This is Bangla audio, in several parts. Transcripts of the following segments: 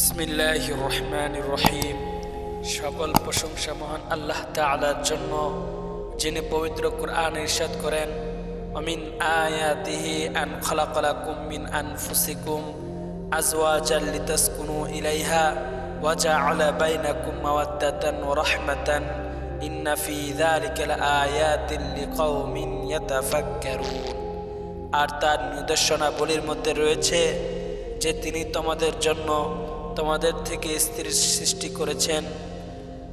বিসমিল্লাহ রহমান রহিম সকল প্রশংসা মহান আল্লাহ তাআলার জন্য, যিনি পবিত্র কোরআন ইরশাদ করেন, অমিন আয়াতিহি আন খলাকলাকুম মিন আনফুসিকুম আজওয়াজাল লিতাসকুনু ইলাইহা ওয়াজাআলা বাইনাকুম মাওয়াদ্দাতান ওয়া রাহমাতান। ইন্না ফি যালিকা লাআয়াতিন লিকাওমিন ইয়াতাফাক্কারুন। আর তার নিদর্শনাবলীর মধ্যে রয়েছে যে তিনি তোমাদের জন্য তোমাদের থেকে স্ত্রীর সৃষ্টি করেছেন,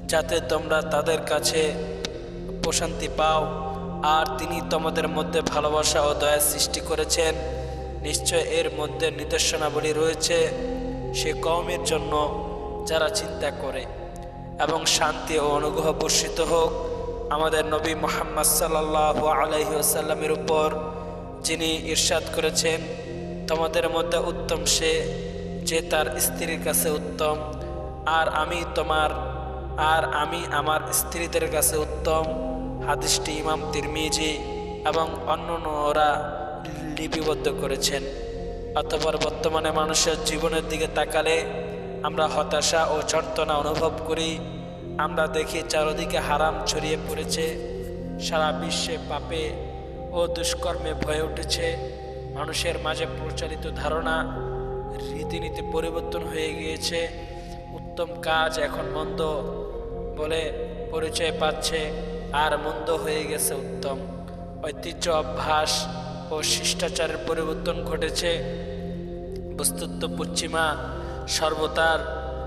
যাতে তোমরা তাদের কাছে প্রশান্তি পাও। আর তিনি তোমাদের মধ্যে ভালোবাসা ও দয়া সৃষ্টি করেছেন। নিশ্চয় এর মধ্যে নিদর্শনাবলী রয়েছে সে কওমের জন্য যারা চিন্তা করে। এবং শান্তি ও অনুগ্রহ বর্ষিত হোক আমাদের নবী মোহাম্মদ সাল্লাহ আলহি আসাল্লামের উপর, যিনি ইরশাদ করেছেন, তোমাদের মধ্যে উত্তম সে যে তার স্ত্রীর কাছে উত্তম, আর আমি তোমার, আর আমি আমার স্ত্রীদের কাছে উত্তম। হাদিসটি ইমাম তিরমিজি এবং অন্য অন্যান্যরা লিপিবদ্ধ করেছেন। অতপর বর্তমানে মানুষের জীবনের দিকে তাকালে আমরা হতাশা ও চর্তনা অনুভব করি। আমরা দেখি চারদিকে হারাম ছড়িয়ে পড়েছে। সারা বিশ্বে পাপে ও দুষ্কর্মে ভয়ে উঠেছে। মানুষের মাঝে প্রচলিত ধারণা রীতিনীতি পরিবর্তন হয়ে গিয়েছে। উত্তম কাজ এখন মন্দ বলে পরিচয় পাচ্ছে, আর মন্দ হয়ে গেছে উত্তম। ঐতিহ্য, অভ্যাস ও শিষ্টাচারের পরিবর্তন ঘটেছে। বস্তুত পশ্চিমা সর্বতার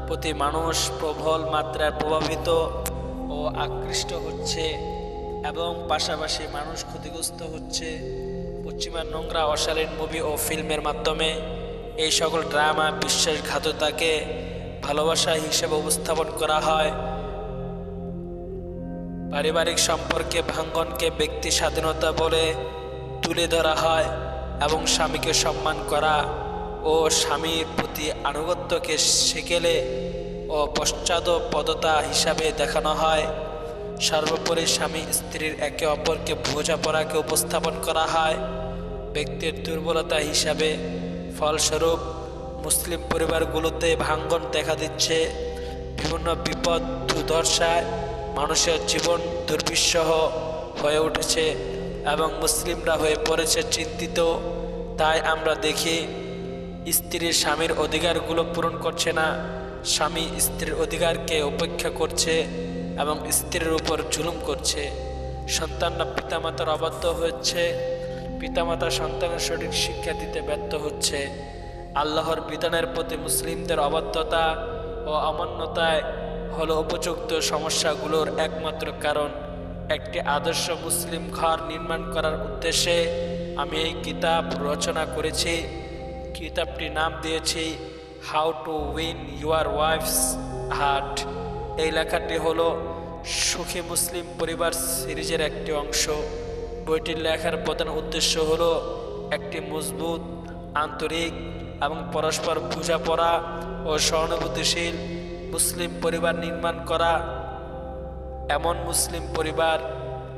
প্রতি মানুষ প্রবল মাত্রায় প্রভাবিত ও আকৃষ্ট হচ্ছে এবং পাশাপাশি মানুষ ক্ষতিগ্রস্ত হচ্ছে। পশ্চিমার নোংরা, অশালীন মুভি ও ফিল্মের মাধ্যমে এই সকল ড্রামা বিশ্বাসঘাততাকে ভালোবাসা হিসেবে উপস্থাপন করা হয়। পারিবারিক সম্পর্কে ভাঙ্গনকে ব্যক্তি স্বাধীনতা বলে তুলে ধরা হয় এবং স্বামীকে সম্মান করা ও স্বামীর প্রতি আনুগত্যকে সেকেলে ও পশ্চাদ পদতা হিসাবে দেখানো হয়। সর্বোপরি স্বামী স্ত্রীর একে অপরকে বোঝাপড়াকে উপস্থাপন করা হয়। ব্যক্তির দুর্বলতা হিসাবে ফলস্বরূপ মুসলিম পরিবারগুলোতে ভাঙ্গন দেখা দিচ্ছে। বিভিন্ন বিপদ দুর্দশায় মানুষের জীবন দুর্বিষহ হয়ে উঠেছে এবং মুসলিমরা হয়ে পড়েছে চিন্তিত। তাই আমরা দেখি, স্ত্রীর স্বামীর অধিকারগুলো পূরণ করছে না, স্বামী স্ত্রীর অধিকারকে উপেক্ষা করছে এবং স্ত্রীর উপর জুলুম করছে। সন্তানরা পিতামাতার অবাধ্য হচ্ছে পিতামাতা সন্তানের সঠিক শিক্ষা দিতে ব্যর্থ হচ্ছে। আল্লাহর বিধানের প্রতি মুসলিমদের অবাধ্যতা ও অমান্যতায় হলো উপযুক্ত সমস্যাগুলোর একমাত্র কারণ। একটি আদর্শ মুসলিম ঘর নির্মাণ করার উদ্দেশ্যে আমি এই কিতাব রচনা করেছি। কিতাবটির নাম দিয়েছি how to win your wife's heart এই লেখাটি হলো, সুখী মুসলিম পরিবার সিরিজের একটি অংশ। বইটির লেখার প্রধান উদ্দেশ্য হলো একটি মজবুত, আন্তরিক এবং পরস্পর বোঝাপড়া ও সহানুভূতিশীল মুসলিম পরিবার নির্মাণ করা। এমন মুসলিম পরিবার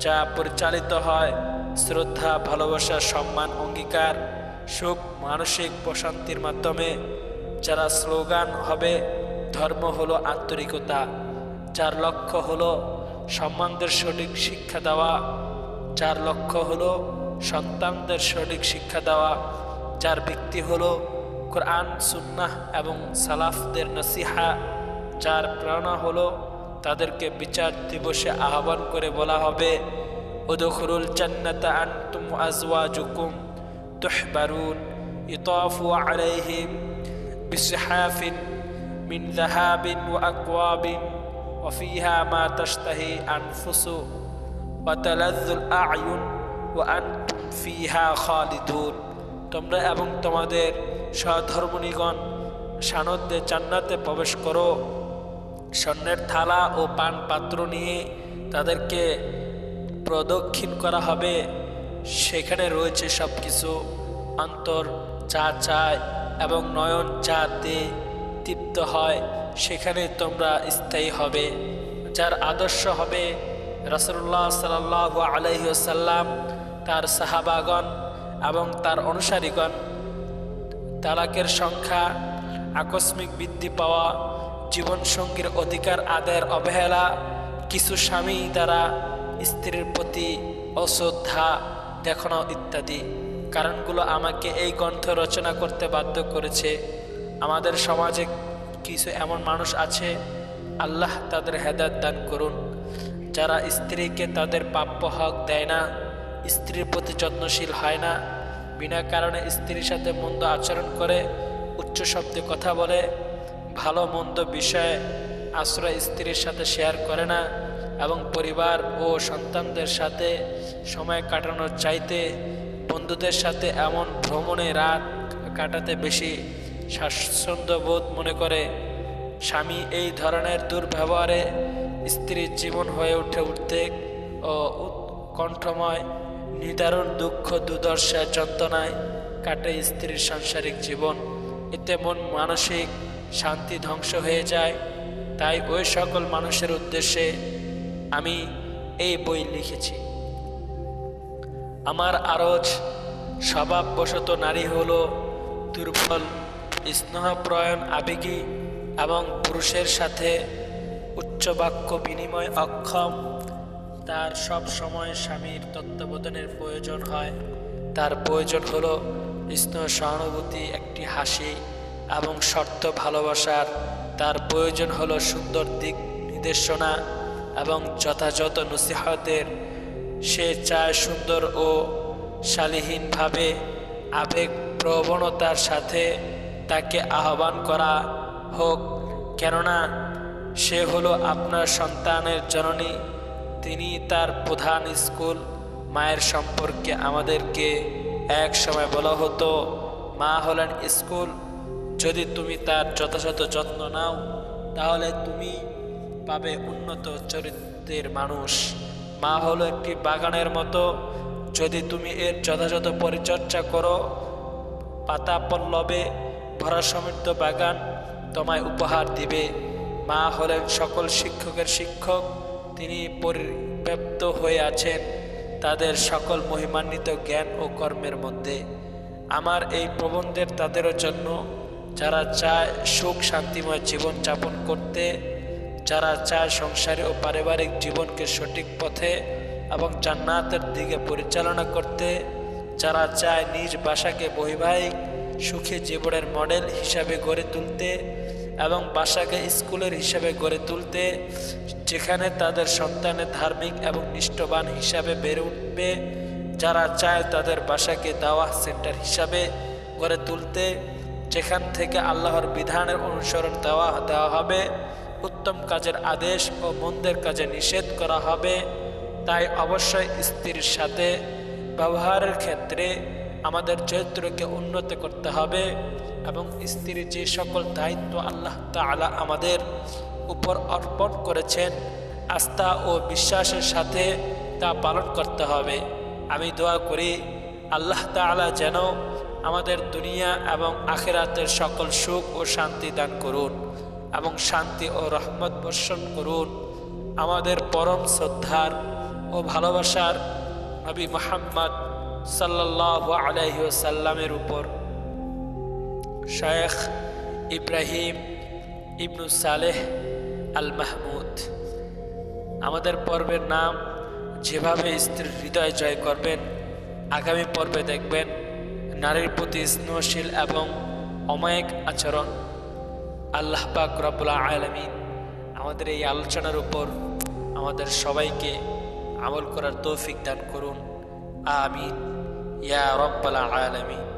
যা পরিচালিত হয় শ্রদ্ধা, ভালোবাসা, সম্মান, অঙ্গীকার, সুখ, মানসিক প্রশান্তির মাধ্যমে। যারা স্লোগান হবে, ধর্ম হলো আন্তরিকতা, যার লক্ষ্য হলো সম্মানদের সঠিক শিক্ষা দেওয়া। যার লক্ষ্য হলো সন্তানদের সঠিক শিক্ষা দেওয়া যার ব্যক্তি হলো কোরআন সুন্নাহ এবং সালাফদের নসিহা যার প্রেরণা হলো তাদেরকে বিচার দিবসে আহ্বান করে বলা হবে উদখরুল জান্নাতা আনতুম আজওয়াজুকুম তুহবারুন ইতাফু আলাইহিম বিসহাফিন মিন যাহাবিন ওয়া আকওয়াবিন وفيها ما تشتهي ওয়াতালাজুল আয়ুন ও আন্তুম ফিহা খালিদুন তোমরা এবং তোমাদের সধর্মনিগণ সানদ্যে চান্নাতে প্রবেশ করো। স্বর্ণের থালা ও পান পাত্র নিয়ে তাদেরকে প্রদক্ষিণ করা হবে। সেখানে রয়েছে সব কিছু অন্তর চা চায় এবং নয়ন যাতে তৃপ্ত হয়, সেখানে তোমরা স্থায়ী হবে। যার আদর্শ হবে রসুল্লাহ সাল্লাহ আলহিসাল্লাম তার সাহাবাগণ এবং তার অনুসারীগণ, তালাকের সংখ্যা, আকস্মিক বৃদ্ধি পাওয়া, জীবনসঙ্গীর অধিকার আদায়ের অবহেলা, কিছু স্বামী দ্বারা স্ত্রীর প্রতি অশ্রদ্ধা দেখানো ইত্যাদি। কারণগুলো আমাকে এই গ্রন্থ রচনা করতে বাধ্য করেছে। আমাদের সমাজে কিছু এমন মানুষ আছে, আল্লাহ তাদের হেদায়ত দান করুন। যারা স্ত্রীকে তাদের প্রাপ্য হক দেয় না, স্ত্রীর প্রতি যত্নশীল হয় না, বিনা কারণে স্ত্রীর সাথে মন্দ আচরণ করে, উচ্চ শব্দে কথা বলে, ভালো মন্দ বিষয়ে আশ্রয় স্ত্রীর সাথে শেয়ার করে না এবং পরিবার ও সন্তানদের সাথে সময় কাটানোর চাইতে বন্ধুদের সাথে এমন ভ্রমণে রাত কাটাতে বেশি স্বাচ্ছন্দ্য বোধ মনে করে। স্বামী এই ধরনের দুর্ব্যবহারে স্ত্রীর জীবন হয়ে উঠে উদ্বেগ ও উৎকণ্ঠময় নিদারুণ দুঃখ, দুর্দশা, যন্ত্রণায় কাটে স্ত্রীর সাংসারিক জীবন। এতে মন মানসিক শান্তি ধ্বংস হয়ে যায়। তাই ওই সকল মানুষের উদ্দেশ্যে আমি এই বই লিখেছি। আমার আরজ স্বভাববশত নারী হল দুর্বল, স্নেহপ্রয়ণ, আবেগী এবং পুরুষের সাথে উচ্চবাক্য বিনিময় অক্ষম। তার সব সময় স্বামীর তত্ত্বাবধানের প্রয়োজন হয়। তার প্রয়োজন হলো স্নেহ সহানুভূতি, একটি হাসি এবং শর্ত ভালোবাসার। তার প্রয়োজন হলো সুন্দর দিক নির্দেশনা এবং যথাযথ নসিহতের। সে চায় সুন্দর ও শালীহীনভাবে আবেগ প্রবণতার সাথে তাকে আহ্বান করা হোক। কেননা সে হলো আপনার সন্তানের জননী। তিনি তার প্রধান স্কুল। মায়ের সম্পর্কে আমাদেরকে এক সময় বলা হতো, মা হলেন স্কুল। যদি তুমি তার যথাযথ যত্ন নাও, তাহলে তুমি পাবে উন্নত চরিত্রের মানুষ। মা হলো একটি বাগানের মতো। যদি তুমি এর যথাযথ পরিচর্যা করো, পাতা পল্লবে ভরা সমৃদ্ধ বাগান তোমায় উপহার দিবে। মা হলেন সকল শিক্ষকের শিক্ষক। তিনি পরিব্যাপ্ত হয়ে আছেন তাদের সকল মহিমান্বিত জ্ঞান ও কর্মের মধ্যে। আমার এই প্রবন্ধের তাদেরও জন্য, যারা চায় সুখ শান্তিময় জীবন যাপন করতে, যারা চায় সংসারী ও পারিবারিক জীবনকে সঠিক পথে এবং জান্নাতের দিকে পরিচালনা করতে, যারা চায় নিজ বাসাকে বৈবাহিক সুখী জীবনের মডেল হিসাবে গড়ে তুলতে এবং বাসাকে স্কুলের হিসাবে গড়ে তুলতে, যেখানে তাদের সন্তানের ধার্মিক এবং নিষ্ঠবান হিসাবে বেড়ে উঠবে, যারা চায় তাদের বাসাকে দাওয়া সেন্টার হিসাবে গড়ে তুলতে, যেখান থেকে আল্লাহর বিধানের অনুসরণ দেওয়া দেওয়া হবে, উত্তম কাজের আদেশ ও মন্দের কাজে নিষেধ করা হবে। তাই অবশ্যই স্ত্রীর সাথে ব্যবহারের ক্ষেত্রে আমাদের চরিত্রকে উন্নত করতে হবে এবং স্ত্রীর যে সকল দায়িত্ব আল্লাহ তালা আমাদের উপর অর্পণ করেছেন, আস্থা ও বিশ্বাসের সাথে তা পালন করতে হবে। আমি দোয়া করি আল্লাহ তালা যেন আমাদের দুনিয়া এবং আখেরাতের সকল সুখ ও শান্তি দান করুন এবং শান্তি ও রহমত বর্ষণ করুন। আমাদের পরম শ্রদ্ধার ও ভালোবাসার নবী মোহাম্মদ সাল্লাহ আলহিসাল্লামের উপর। শেখ ইব্রাহিম ইবনু সালেহ আল মাহমুদ আমাদের পর্বের নাম যেভাবে স্ত্রীর হৃদয় জয় করবেন, আগামী পর্বে দেখবেন নারীর প্রতি স্নেহশীল এবং অমায়িক আচরণ। আল্লাহ পাক রব্বুল্লা আলমিন আমাদের এই আলোচনার উপর আমাদের সবাইকে আমল করার তৌফিক দান করুন। আমিন। يا رب العالمين.